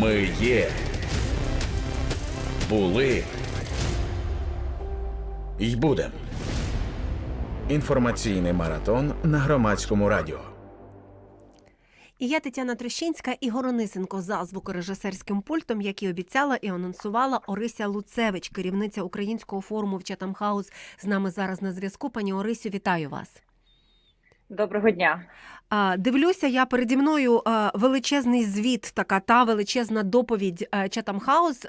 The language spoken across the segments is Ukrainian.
Ми є. Були. й будем. Інформаційний маратон на громадському радіо. І я Тетяна Трещинська і Горонисенко за звукорежисерським пультом, як і обіцяла і анонсувала Орися Луцевич, керівниця українського форуму в Чатам Хаус, з нами зараз на зв'язку. Пані Орисю, вітаю вас. Доброго дня. Дивлюся, я переді мною величезний звіт, така та величезна доповідь а, Chatham House.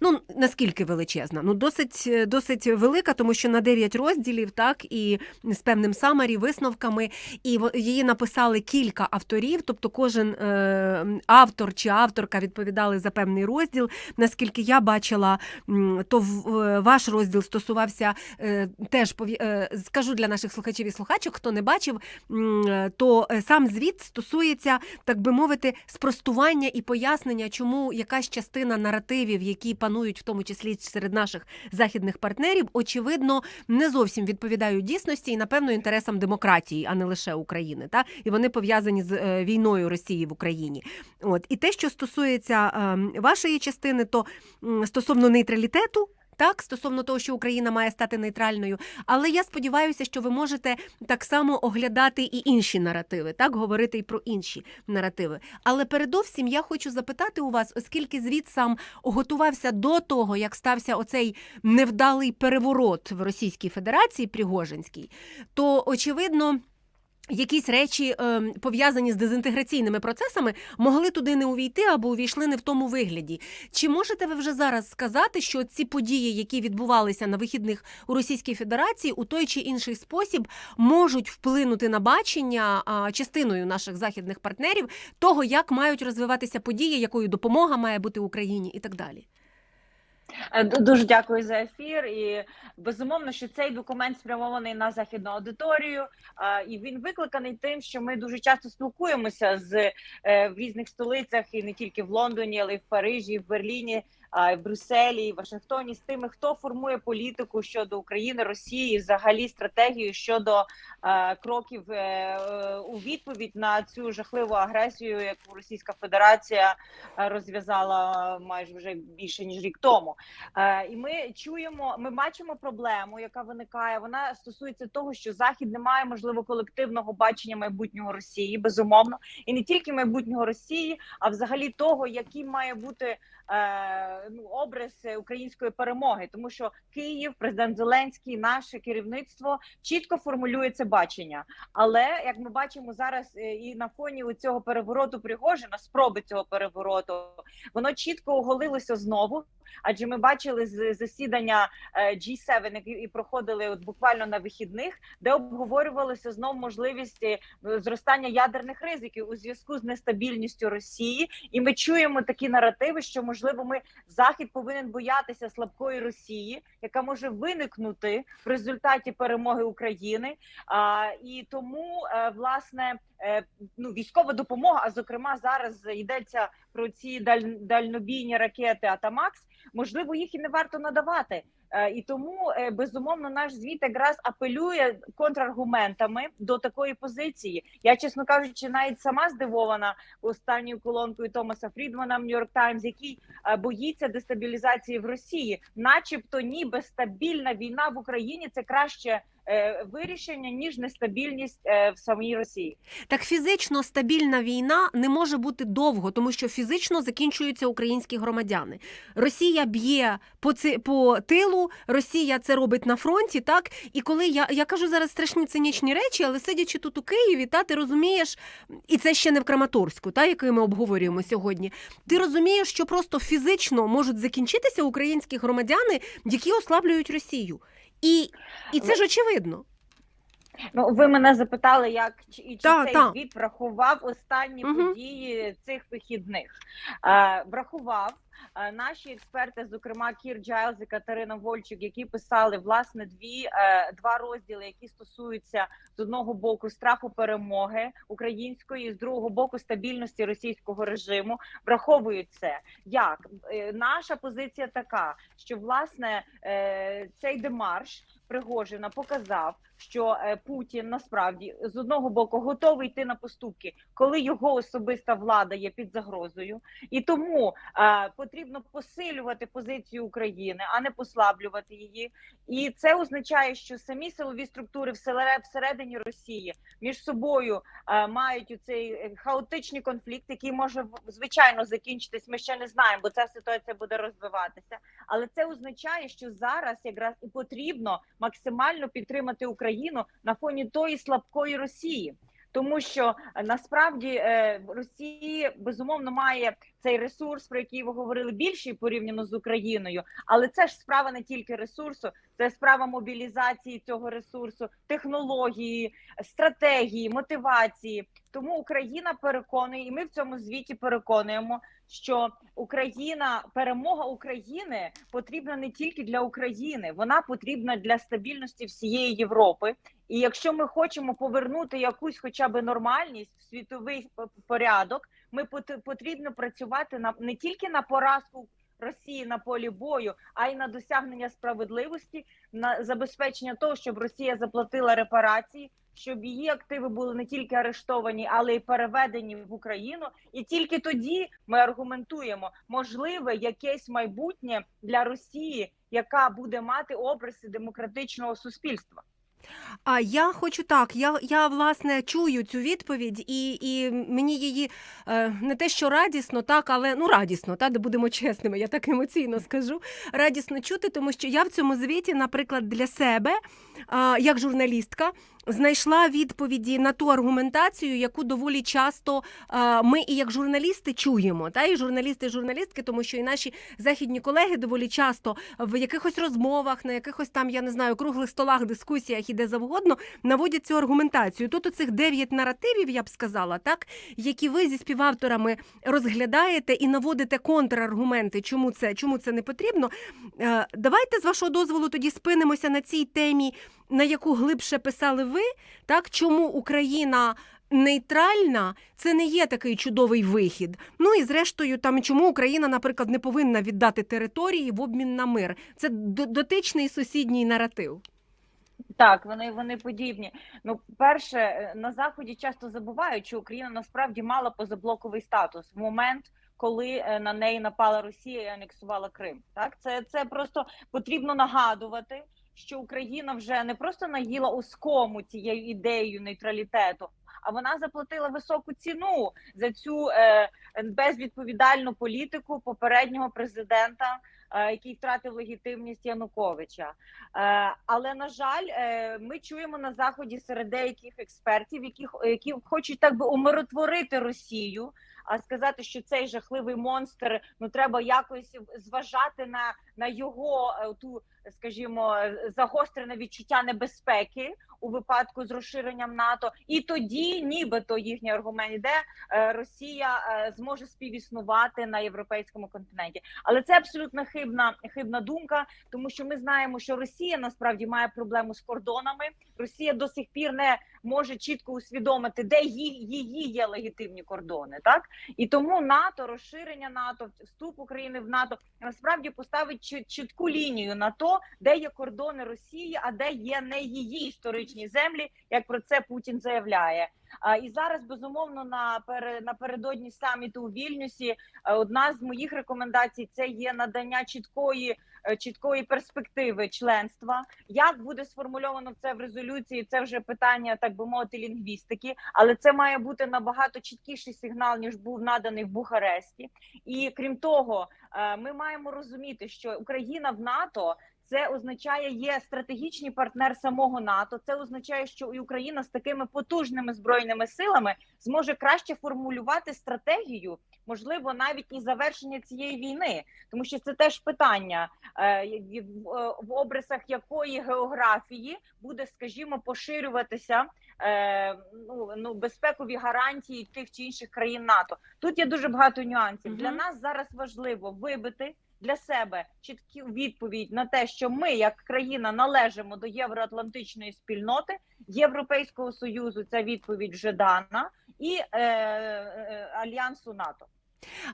Ну наскільки величезна? Ну досить досить велика, тому що на 9 розділів, так і з певним самарі, висновками, і її написали кілька авторів. Тобто, кожен е, автор чи авторка відповідали за певний розділ. Наскільки я бачила, то е, ваш розділ стосувався е, теж е, скажу для наших слухачів і слухачок, хто не бачив, е, то е, сам звіт стосується, так би мовити, спростування і пояснення, чому якась частина наративів, які панують в тому числі серед наших західних партнерів, очевидно, не зовсім відповідають дійсності і напевно інтересам демократії, а не лише України. Та і вони пов'язані з е, війною Росії в Україні. От і те, що стосується е, вашої частини, то стосовно нейтралітету. Так, стосовно того, що Україна має стати нейтральною, але я сподіваюся, що ви можете так само оглядати і інші наративи, так говорити і про інші наративи. Але передовсім я хочу запитати у вас, оскільки звіт сам готувався до того, як стався оцей невдалий переворот в Російській Федерації Пригожинський, то очевидно. Якісь речі е, пов'язані з дезінтеграційними процесами могли туди не увійти або увійшли не в тому вигляді. Чи можете ви вже зараз сказати, що ці події, які відбувалися на вихідних у Російській Федерації, у той чи інший спосіб можуть вплинути на бачення частиною наших західних партнерів того, як мають розвиватися події, якою допомога має бути Україні, і так далі? Е, ду- Дуже дякую за ефір. І безумовно, що цей документ спрямований на західну аудиторію, і він викликаний тим, що ми дуже часто спілкуємося з е, в різних столицях, і не тільки в Лондоні, але й в Парижі, і в Берліні, в Брюсселі, і Вашингтоні з тими, хто формує політику щодо України, Росії, взагалі стратегію щодо кроків е, е, у відповідь на цю жахливу агресію, яку Російська Федерація е, розв'язала майже вже більше ніж рік тому. І ми чуємо, ми бачимо проблему, яка виникає. Вона стосується того, що Захід не має можливо колективного бачення майбутнього Росії, безумовно, і не тільки майбутнього Росії, а взагалі того, яким має бути. Е, Ну, образ української перемоги, тому що Київ, президент Зеленський, наше керівництво чітко формулює це бачення. Але як ми бачимо зараз, е, і на фоні у цього перевороту Пригожина, спроби цього перевороту, воно чітко оголилося знову. Адже ми бачили з засідання е, G7, які і проходили от буквально на вихідних, де обговорювалося знов можливість е, зростання ядерних ризиків у зв'язку з нестабільністю Росії. І ми чуємо такі наративи, що можливо ми захід повинен боятися слабкої Росії, яка може виникнути в результаті перемоги України. А, і тому е, власне е, ну військова допомога, а зокрема зараз йдеться про ці даль, дальнобійні ракети Атамакс. Можливо, їх і не варто надавати. Е, І тому е, безумовно наш звіт якраз апелює контраргументами до такої позиції. Я, чесно кажучи, навіть сама здивована останньою колонкою Томаса Фрідмана в Нью-Йорк Таймс, який е, боїться дестабілізації в Росії, начебто, ніби стабільна війна в Україні це краще вирішення ніж нестабільність е, в самій Росії. Так фізично стабільна війна не може бути довго, тому що фізично закінчуються українські громадяни. Росія б'є по ци, по тилу, Росія це робить на фронті. Так і коли я, я кажу зараз страшні цинічні речі, але сидячи тут у Києві, та ти розумієш, і це ще не в Краматорську, та який ми обговорюємо сьогодні. Ти розумієш, що просто фізично можуть закінчитися українські громадяни, які ослаблюють Росію. І, і це ж очевидно. Ну, ви мене запитали, як чи, і чи Та, цей та. звіт врахував останні Мгм. події цих вихідних. Е, врахував. Е, Наші експерти, зокрема Кір Джайлз і Катерина Вольчик, які писали власне дві е, два розділи, які стосуються з одного боку страху перемоги української, з другого боку стабільності російського режиму, враховують це. Як Е, наша позиція така, що власне е, цей демарш Пригожина показав, що е, Путін насправді з одного боку готовий йти на поступки, коли його особиста влада є під загрозою, і тому е, потрібно посилювати позицію України, а не послаблювати її. І це означає, що самі силові структури всередині Росії між собою е, мають цей е, хаотичний конфлікт, який може звичайно закінчитись. Ми ще не знаємо, бо ця ситуація буде розвиватися. Але це означає, що зараз якраз і потрібно максимально підтримати Україну на фоні тої слабкої Росії. Тому що е, насправді е, Росія безумовно має цей ресурс, про який ви говорили, більший порівняно з Україною, але це ж справа не тільки ресурсу, це справа мобілізації цього ресурсу, технології, стратегії, мотивації. Тому Україна переконує, і ми в цьому звіті переконуємо, що Україна, перемога України потрібна не тільки для України, вона потрібна для стабільності всієї Європи. І якщо ми хочемо повернути якусь, хоча б нормальність в світовий порядок, ми пот- потрібно працювати на не тільки на поразку Росії на полі бою, а й на досягнення справедливості, на забезпечення того, щоб Росія заплатила репарації, щоб її активи були не тільки арештовані, але й переведені в Україну. І тільки тоді ми аргументуємо можливе якесь майбутнє для Росії, яка буде мати обриси демократичного суспільства. А я хочу так. Я, я власне чую цю відповідь, і, і мені її е, не те, що радісно, так, але ну радісно, та де будемо чесними. Я так емоційно скажу. Радісно чути, тому що я в цьому звіті, наприклад, для себе, як журналістка, знайшла відповіді на ту аргументацію, яку доволі часто ми і як журналісти чуємо. Та і журналісти, і журналістки, тому що і наші західні колеги доволі часто в якихось розмовах, на якихось там, я не знаю, круглих столах, дискусіях і де завгодно наводять цю аргументацію. Тут оцих дев'ять наративів, я б сказала, так, які ви зі співавторами розглядаєте і наводите контраргументи, чому це, чому це не потрібно. Е, Давайте з вашого дозволу тоді спинимося на цій темі, на яку глибше писали ви, так, чому Україна. Нейтральна це не є такий чудовий вихід. Ну і зрештою, там чому Україна, наприклад, не повинна віддати території в обмін на мир. Це дотичний сусідній наратив. Так, вони вони подібні. Ну, перше, е, на заході часто забувають, що Україна насправді мала позаблоковий статус в момент, коли е, на неї напала Росія і анексувала Крим. Так, це, це просто потрібно нагадувати, що Україна вже не просто наїла оскому цією ідеєю нейтралітету, а вона заплатила високу ціну за цю е, безвідповідальну політику попереднього президента. е, Який втратив легітимність Януковича, Е, але на жаль, е, ми чуємо на заході серед деяких експертів, які, які хочуть так би умиротворити Росію, а сказати, що цей жахливий монстр ну треба якось зважати на, на його е, ту, скажімо, загострене відчуття небезпеки у випадку з розширенням НАТО, і тоді, нібито їхній аргумент іде, е, Росія е, зможе співіснувати на європейському континенті. Але це абсолютно хибна хибна думка, тому що ми знаємо, що Росія насправді має проблему з кордонами. Росія до сих пір не може чітко усвідомити, де її, є легітимні кордони, так і тому НАТО, розширення НАТО, вступ України в НАТО насправді поставить чітку лінію на то, де є кордони Росії, а де є не її історичні землі, як про це Путін заявляє. І зараз безумовно на пере- напередодні саміту у Вільнюсі е, одна з моїх рекомендацій це є надання чіткої чіткої перспективи членства. Як буде сформульовано це в резолюції? Це вже питання, так би мовити, лінгвістики, але це має бути набагато чіткіший сигнал ніж був наданий в Бухаресті. І крім того, е, ми маємо розуміти, що Україна в НАТО. Це означає є стратегічний партнер самого НАТО. Це означає, що і Україна з такими потужними збройними силами зможе краще формулювати стратегію, можливо, навіть і завершення цієї війни, тому що це теж питання, е, в е, обрисах якої географії буде, скажімо, поширюватися е, ну, ну безпекові гарантії тих чи інших країн НАТО. Тут є дуже багато нюансів. Для нас зараз важливо вибити для себе чітку відповідь на те, що ми, як країна, належимо до євроатлантичної спільноти Європейського союзу. Ця відповідь вже дана, і е, е, альянсу НАТО.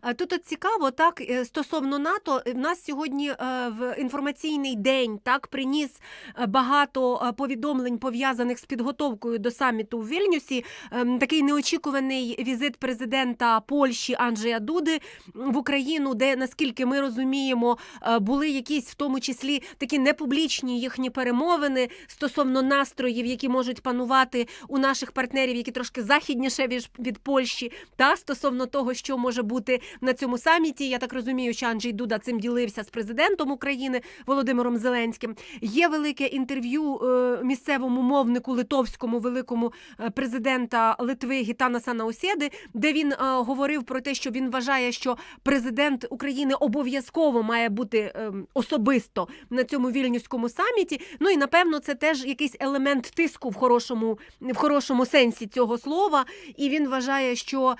А Тут от цікаво, так е, стосовно НАТО, в нас сьогодні е, в інформаційний день так приніс е, багато е, повідомлень пов'язаних з підготовкою до саміту в Вільнюсі. Ем, Такий неочікуваний візит президента Польщі Анджея Дуди в Україну, де наскільки ми розуміємо, е, були якісь в тому числі такі непублічні їхні перемовини стосовно настроїв, які можуть панувати у наших партнерів, які трошки західніше від Польщі, та стосовно того, що може бути на цьому саміті. Я так розумію, що Анджей Дуда цим ділився з президентом України Володимиром Зеленським. Є велике інтерв'ю е, місцевому мовнику литовському великому е, президента Литви Гітана Наусєди, де він е, говорив про те, що він вважає, що президент України обов'язково має бути особисто на цьому вільнюському саміті. Ну і напевно це теж якийсь елемент тиску в хорошому, в хорошому сенсі цього слова. І він вважає, що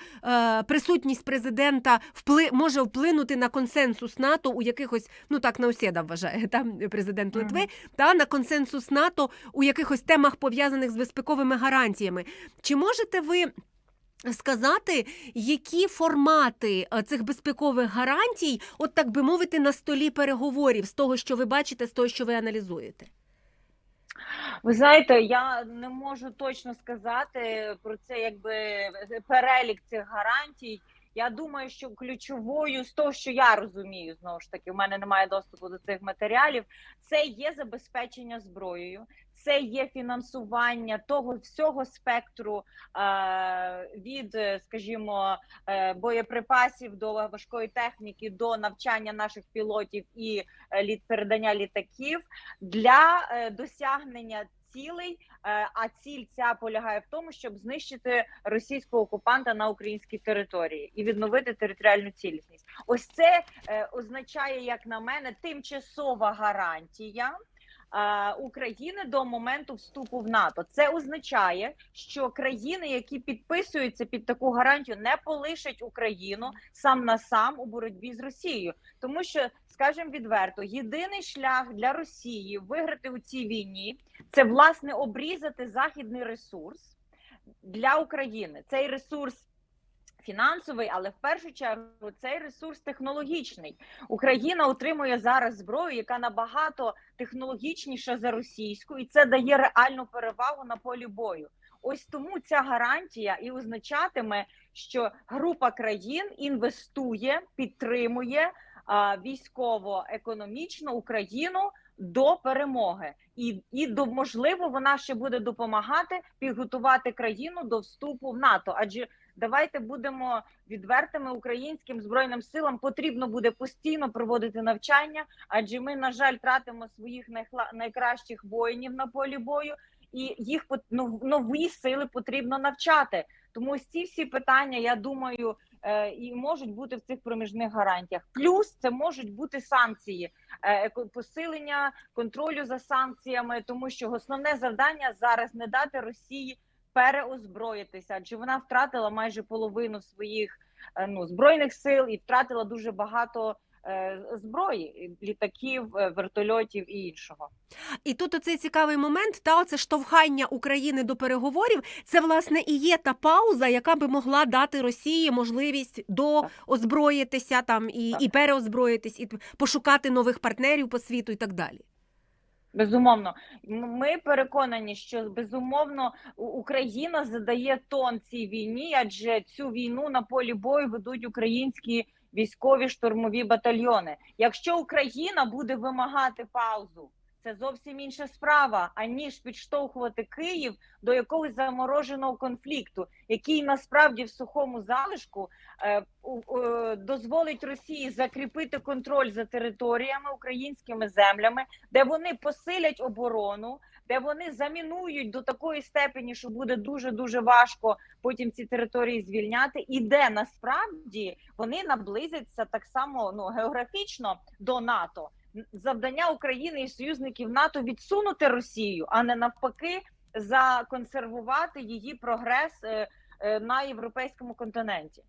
присутність президента впли може вплинути на консенсус НАТО у якихось, ну так Наусєда вважає там президент Литви, Мгм. та на консенсус НАТО у якихось темах пов'язаних з безпековими гарантіями. Чи можете ви? Сказати, які формати е, цих безпекових гарантій, от так би мовити, на столі переговорів з того, що ви бачите, з того, що ви аналізуєте? Ви знаєте, я не можу точно сказати про це, якби перелік цих гарантій. Я думаю, що ключовою з того, що я розумію, знову ж таки, у мене немає доступу до цих матеріалів. Це є забезпечення зброєю, це є фінансування того всього спектру е, від, е, скажімо, е, боєприпасів до важкої техніки, до навчання наших пілотів і е, літ передання літаків для е, досягнення цілей. Е, А ціль ця полягає в тому, щоб знищити російського окупанта на українській території і відновити територіальну цілісність. Ось це е, означає, як на мене, тимчасова гарантія. е, України до моменту вступу в НАТО це означає, що країни, які підписуються під таку гарантію, не полишать Україну сам на сам у боротьбі з Росією, тому що скажімо відверто, єдиний шлях для Росії виграти у цій війні це власне обрізати західний ресурс для України. Цей ресурс. Фінансовий, але в першу чергу цей ресурс технологічний. Україна отримує зараз зброю, яка набагато технологічніша за російську, і це дає реальну перевагу на полі бою. Ось тому ця гарантія і означатиме, що група країн інвестує, підтримує військово-економічно Україну до перемоги, і, і до можливо вона ще буде допомагати підготувати країну до вступу в НАТО. Адже давайте будемо відвертими українським збройним силам. Потрібно буде постійно проводити навчання, адже ми, на жаль, тратимо своїх найкращих воїнів на полі бою, і їх нові сили потрібно навчати. Тому ці всі питання, я думаю, і можуть бути в цих проміжних гарантіях. Плюс це можуть бути санкції, е, посилення контролю за санкціями, тому що основне завдання зараз не дати Росії переозброїтися, адже вона втратила майже половину своїх е, ну збройних сил і втратила дуже багато е, зброї, літаків, е, вертольотів і іншого. І тут оцей цікавий момент, та оце штовхання України до переговорів. Це власне і є та пауза, яка би могла дати Росії можливість до Так. озброїтися там і, Так. і переозброїтись, і пошукати нових партнерів по світу і так далі. Безумовно, ми переконані, що безумовно Україна задає тон цій війні, адже цю війну на полі бою ведуть українські військові штурмові батальйони. Якщо Україна буде вимагати паузу, це зовсім інша справа, аніж підштовхувати Київ до якогось замороженого конфлікту, який насправді в сухому залишку е, е, дозволить Росії закріпити контроль за територіями українськими землями, де вони посилять оборону, де вони замінують до такої степені, що буде дуже дуже важко потім ці території звільняти, і де насправді вони наблизяться так само ну географічно до НАТО. Завдання України і союзників НАТО відсунути Росію, а не навпаки, законсервувати її прогрес е, е, на європейському континенті.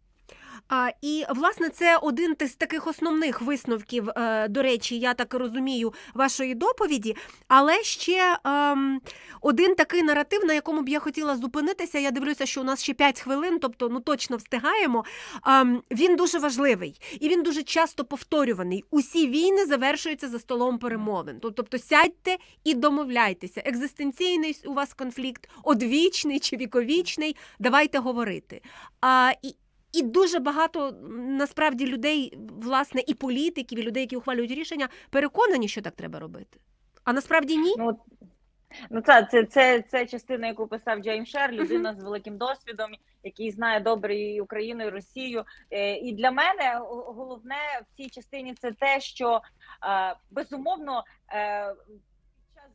І власне це один з таких основних висновків, е, до речі, я так розумію, вашої доповіді. Але ще ем, один такий наратив, на якому б я хотіла зупинитися. Я дивлюся, що у нас ще 5 хвилин, тобто ну точно встигаємо. Ем, він дуже важливий і він дуже часто повторюваний. Усі війни завершуються за столом перемовин. Тобто сядьте і домовляйтеся. Екзистенційний у вас конфлікт, одвічний чи віковічний. Давайте говорити. А, і, і дуже багато насправді людей, власне, і політиків, і людей, які ухвалюють рішення, переконані, що так треба робити. А насправді ні. Ну, ну це, це, це, це частина, яку писав Джеймс Шер, людина з великим досвідом, який знає добре і Україну, і Росію. Е, І для мене головне в цій частині це те, що е, безумовно.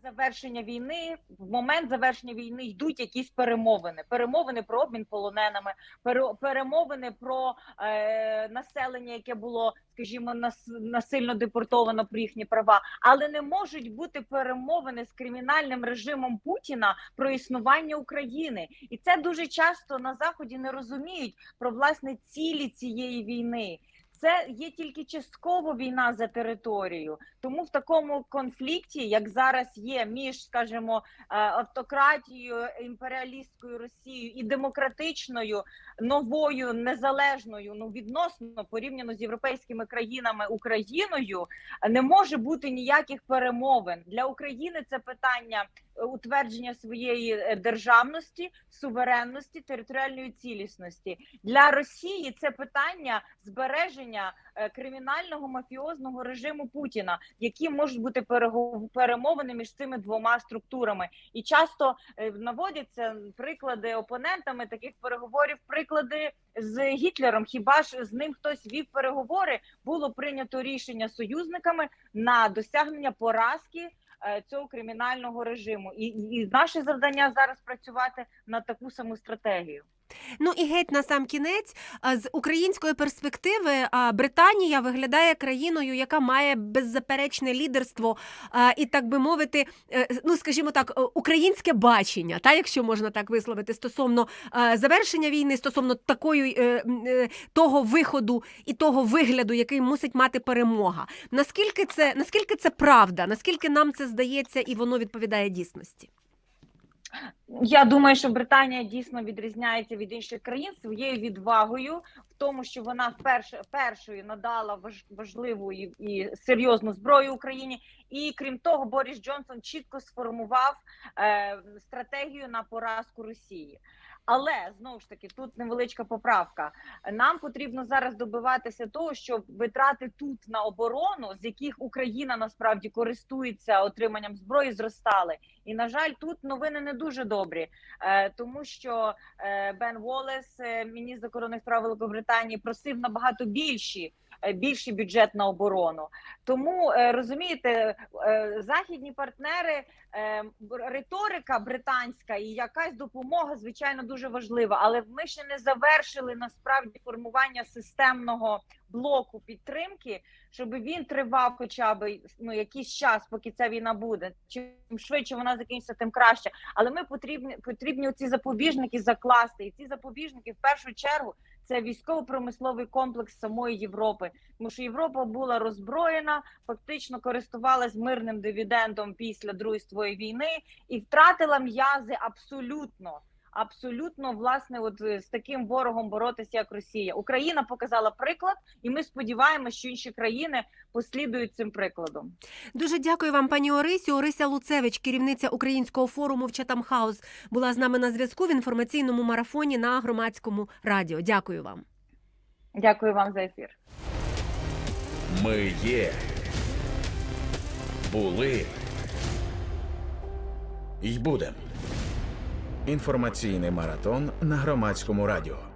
Завершення війни, в момент завершення війни йдуть якісь перемовини. Перемовини про обмін полоненими, пере- перемовини про е, населення, яке було, скажімо, нас, насильно депортовано про їхні права, але не можуть бути перемовини з кримінальним режимом Путіна про існування України, і це дуже часто на заході не розуміють про власне цілі цієї війни. Це є тільки частково війна за територію, тому в такому конфлікті, як зараз є між, скажімо, е, автократією, імперіалістською Росією і демократичною новою незалежною, ну відносно порівняно з європейськими країнами Україною, не може бути ніяких перемовин для України. Це питання утвердження своєї е, державності, суверенності, територіальної цілісності. Для Росії це питання збереження е, кримінального мафіозного режиму Путіна, які можуть бути перемовини між цими двома структурами. І часто е, наводяться приклади опонентами таких переговорів, приклади з Гітлером. Хіба ж з ним хтось вів переговори? Було прийнято рішення союзниками на досягнення поразки. Е, Цього кримінального режиму, і, і наше завдання зараз працювати на таку саму стратегію. Ну і геть на сам кінець з української перспективи Британія виглядає країною, яка має беззаперечне лідерство і так би мовити, е, ну скажімо так, е, українське бачення, та якщо можна так висловити, стосовно завершення війни, стосовно такої е, того виходу і того вигляду, який мусить мати перемога. Наскільки це наскільки це правда? Наскільки нам це здається, і воно відповідає дійсності? Я думаю, що Британія дійсно відрізняється від інших країн своєю відвагою в тому, що вона вперше першою надала важ- важливу і, і серйозну зброю Україні. І крім того, Борис Джонсон чітко сформував е, стратегію на поразку Росії. Але знову ж таки тут невеличка поправка. Нам потрібно зараз добиватися того, щоб витрати тут на оборону, з яких Україна насправді користується отриманням зброї, зростали. І на жаль, тут новини не дуже добрі, е, тому що е, Бен Волес, е, міністр закордонних справ Великобританії, просив набагато більші. Е, Більший бюджет на оборону, тому е, розумієте, е, західні партнери, риторика британська і якась допомога, звичайно, дуже важлива. Але ми ще не завершили насправді формування системного блоку підтримки, щоб він тривав, хоча б ну якийсь час, поки ця війна буде. Чим швидше вона закінчиться, тим краще. Але ми потрібні потрібні ці запобіжники закласти, і ці запобіжники в першу чергу це військово-промисловий комплекс самої Європи. Тому що Європа була роззброєна, фактично користувалась мирним дивідендом після Другої світової війни і втратила м'язи абсолютно. Абсолютно власне, от е, з таким ворогом боротися, як Росія. Україна показала приклад, і ми сподіваємося, що інші країни послідують цим прикладом. Дуже дякую вам, пані Орисі. Орися Луцевич, керівниця українського форуму в Chatham House, була з нами на зв'язку в інформаційному марафоні на громадському радіо. Дякую вам. Дякую вам за ефір. Ми є. Були. й будем. Інформаційний маратон на громадському радіо.